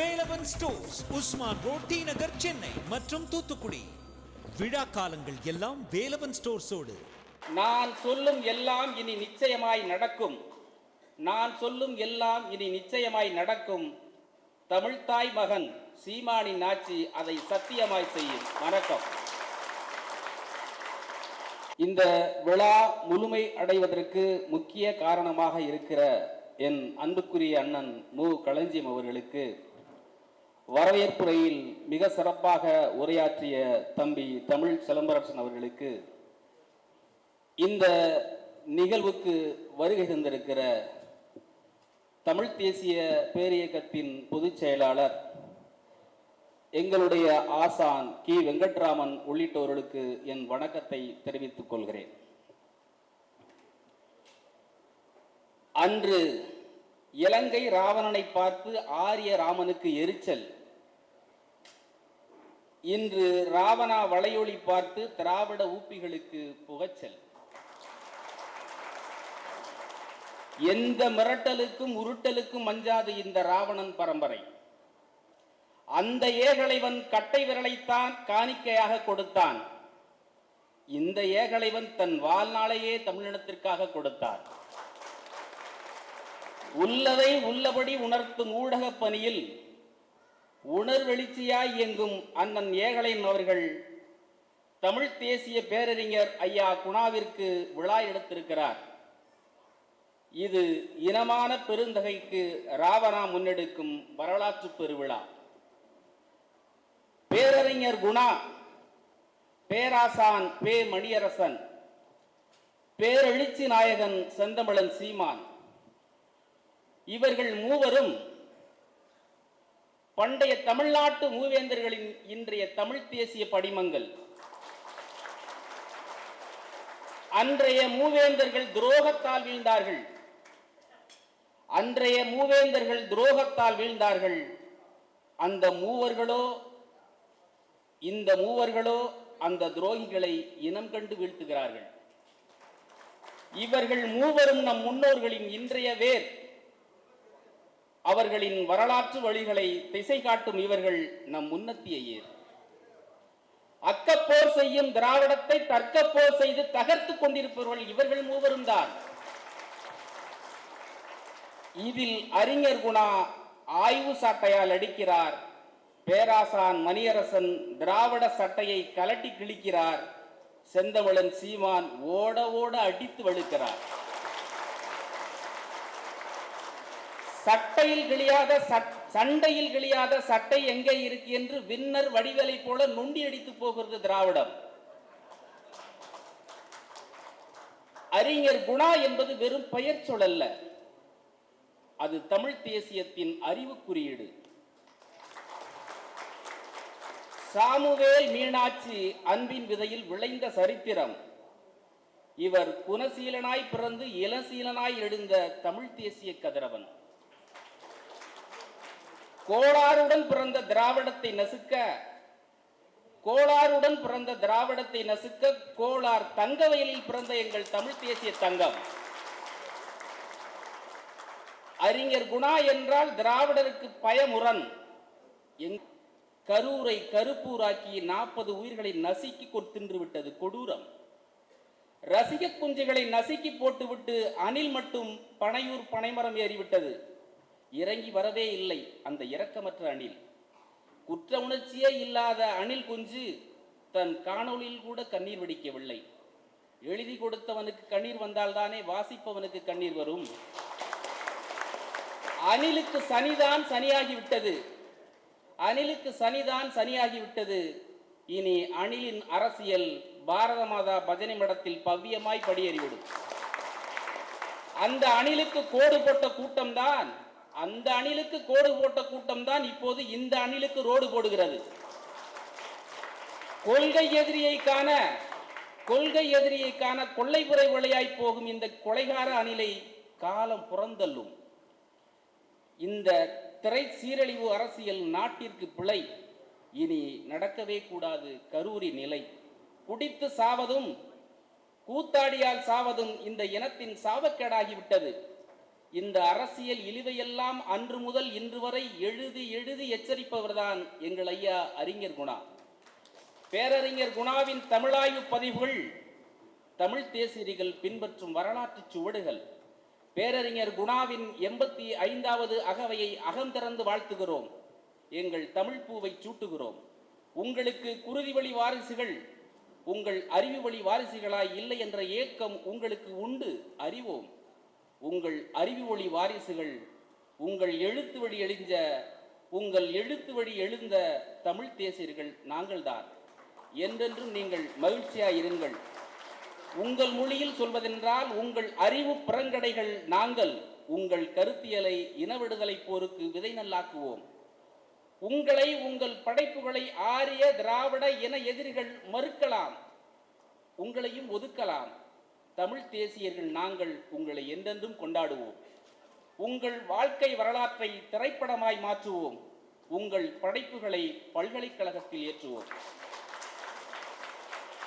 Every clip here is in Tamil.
Velavan stores Usman road T Nagar Chennai மற்றும் தூத்துக்குடி. விழா காலங்கள் எல்லாம் வேலவன் ஸ்டோர்ஸோடு நான் சொல்லும் எல்லாம் இனி நிச்சயமாய் நடக்கும். நான் சொல்லும் எல்லாம் இனி நிச்சயமாய் நடக்கும். தமிழ்தாய் மகன் சீமானின் ஆட்சி அதை சத்தியமாய் செய்யும். வணக்கம். இந்த விழா முழுமை அடைவதற்கு முக்கிய காரணமாக இருக்கிற என் அன்புக்குரிய அண்ணன் மு. களஞ்சியம் அவர்களுக்கு வரவேற்புரையில் மிக சிறப்பாக உரையாற்றிய தம்பி தமிழ் சிலம்பரசன் அவர்களுக்கு இந்த நிகழ்வுக்கு வருகை தந்திருக்கிற தமிழ் தேசிய பேரியக்கத்தின் பொதுச் செயலாளர் எங்களுடைய ஆசான் கி. வெங்கட்ராமன் உள்ளிட்டோர்களுக்கு என் வணக்கத்தை தெரிவித்துக் கொள்கிறேன். அன்று இலங்கை ராவணனை பார்த்து ஆரிய ராமனுக்கு எரிச்சல். இன்று ராவணா வளையொலி பார்த்து திராவிட ஊப்பிகளுக்கு புகச்சல். எந்த மிரட்டலுக்கும் உருட்டலுக்கும் அஞ்சாது இந்த ராவணன் பரம்பரை. அந்த ஏகலைவன் கட்டை விரலைத்தான் காணிக்கையாக கொடுத்தான். இந்த ஏகலைவன் தன் வாழ்நாளையே தமிழினத்திற்காக கொடுத்தான் உள்ளதை உள்ளபடி உணர்த்தும் ஊடகப் பணியில் உணர்வெளிச்சியாய் இயங்கும் அண்ணன் ஏகலைன் அவர்கள் தமிழ் தேசிய பேரறிஞர் ஐயா குணாவிற்கு விழா எடுத்திருக்கிறார். இது இனமான பெருந்தகைக்கு ராவணா முன்னெடுக்கும் வரலாற்று பெருவிழா. பேரறிஞர் குணா பேராசான் பே மணியரசன் பேரெழுச்சி நாயகன் செந்தமிழன் சீமான் இவர்கள் மூவரும் பண்டைய தமிழ்நாட்டு மூவேந்தர்களின் இன்றைய தமிழ் தேசிய படிமங்கள். அன்றைய மூவேந்தர்கள் துரோகத்தால் வீழ்ந்தார்கள். அன்றைய மூவேந்தர்கள் துரோகத்தால் வீழ்ந்தார்கள். அந்த மூவர்களோ இந்த மூவர்களோ அந்த துரோகிகளை இனம் கண்டு வீழ்த்துகிறார்கள். இவர்கள் மூவரும் நம் முன்னோர்களின் இன்றைய வேர். அவர்களின் வரலாற்று வழிகளை திசை காட்டும் இவர்கள் நம் முன்னத்திய அக்கப்போர் செய்யும் திராவிடத்தை தற்கப்போர் செய்து தகர்த்துக் கொண்டிருப்பவர்கள் இவர்கள் மூவரும் தான். இதில் அறிஞர் குணா ஆய்வு சாட்டையால் அடிக்கிறார். பேராசான் மணியரசன் திராவிட சட்டையை கலட்டி கிழிக்கிறார். செந்தமிழன் சீமான் ஓட ஓட அடித்து வழுக்கிறார். சட்டையில் கிளியாத சட்- சண்டையில் கிளியாத சட்டை எங்கே இருக்கு என்று வின்னர் வடிவலை போல நொண்டி அடித்து போகிறது திராவிடம். அறிஞர் குணா என்பது வெறும் பெயர் சொல்லல்ல. அது தமிழ் தேசியத்தின் அறிவு குறியீடு. சாமுவேல் மீனாட்சி அன்பின் விதையில் விளைந்த சரித்திரம். இவர் குணசீலனாய் பிறந்து இளசீலனாய் எழுந்த தமிழ் தேசிய கதிரவன். கோளாறுடன் பிறந்த திராவிடத்தை நசுக்க கோளாறுடன் பிறந்த திராவிடத்தை நசுக்க கோளார் தங்கவயலில் பிறந்த எங்கள் தமிழ் தேசிய தங்கம். அறிஞர் குணா என்றால் திராவிடருக்கு பயமுரண் கரூரை கருப்பூராக்கி நாற்பது உயிர்களை நசுக்கி கொத்தின்று விட்டது கொடூரம். ரசிக குஞ்சுகளை நசுக்கி போட்டுவிட்டு அணில் மட்டும் பனையூர் பனைமரம் ஏறிவிட்டது. இறங்கி வரவே இல்லை அந்த இரக்கமற்ற அணில். குற்ற உணர்ச்சியே இல்லாத அணில் குஞ்சு தன் காணொளியில் கூட கண்ணீர் வெடிக்கவில்லை. எழுதி கொடுத்தவனுக்கு கண்ணீர் வந்தால்தானே வாசிப்பவனுக்கு கண்ணீர் வரும். அணிலுக்கு சனிதான் சனியாகி விட்டது. அணிலுக்கு சனிதான் சனியாகி விட்டது. இனி அணிலின் அரசியல் பாரத மாதா பஜனை மடத்தில் பவ்யமாய் படியேறிவிடும். அந்த அணிலுக்கு கோடு போட்ட கூட்டம்தான் அந்த அணிலுக்கு கோடு போட்ட கூட்டம்தான் இப்போது இந்த அணிலுக்கு ரோடு போடுகிறது. கொள்கை எதிரியை காண கொள்கை எதிரியை காண கொள்ளைப்புறை விளையாய் போகும் இந்த கொலைகார அணிலை காலம் புறந்தள்ளும். இந்த திரை சீரழிவு அரசியல் நாட்டிற்கு பிழை. இனி நடக்கவே கூடாது கரூரி நிலை. குடித்து சாவதும் கூத்தாடியால் சாவதும் இந்த இனத்தின் சாவக்கேடாகிவிட்டது. இந்த அரசியல் இழிவையெல்லாம் அன்று முதல் இன்று வரை எழுதி எழுதி எச்சரிப்பவர்தான் எங்கள் ஐயா அறிஞர் குணா. பேரறிஞர் குணாவின் தமிழாய்வு பதிவுகள் தமிழ் தேசியர்கள் பின்பற்றும் வரலாற்று சுவடுகள். பேரறிஞர் குணாவின் எண்பத்தி ஐந்தாவது அகவையை அகந்திறந்து வாழ்த்துகிறோம். எங்கள் தமிழ் பூவை சூட்டுகிறோம். உங்களுக்கு குருதி வழி வாரிசுகள் உங்கள் அறிவு வழி வாரிசுகளாய் இல்லை என்ற ஏக்கம் உங்களுக்கு உண்டு அறிவோம். உங்கள் அறிவு ஒளி வாரிசுகள் உங்கள் எழுத்து வழி எழிஞ்ச உங்கள் எழுத்து வழி எழுந்த தமிழ் தேசியர்கள் நாங்கள்தான். என்றென்றும் நீங்கள் மகிழ்ச்சியாக இருங்கள். உங்கள் மொழியில் சொல்வதென்றால் உங்கள் அறிவு புறங்கடைகள் நாங்கள் உங்கள் கருத்தியலை இனவிடுதலை போருக்கு விதை நல்லாக்குவோம். உங்களை உங்கள் படைப்புகளை ஆரிய திராவிட இன எதிரிகள் மறுக்கலாம். உங்களையும் ஒதுக்கலாம். தமிழ் தேசியர்கள் நாங்கள் உங்களை என்றென்றும் கொண்டாடுவோம். உங்கள் வாழ்க்கை வரலாற்றை திரைப்படமாய் மாற்றுவோம். உங்கள் படைப்புகளை பல்கலைக்கழகத்தில் ஏற்றுவோம்.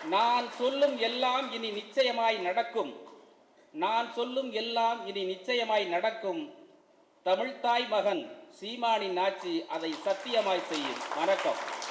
நான் சொல்லும் எல்லாம் இனி நிச்சயமாய் நடக்கும். நான் சொல்லும் எல்லாம் இனி நிச்சயமாய் நடக்கும். தமிழ்தாய் மகன் சீமானின் ஆட்சி அதை சத்தியமாய் செய்யும். வணக்கம்.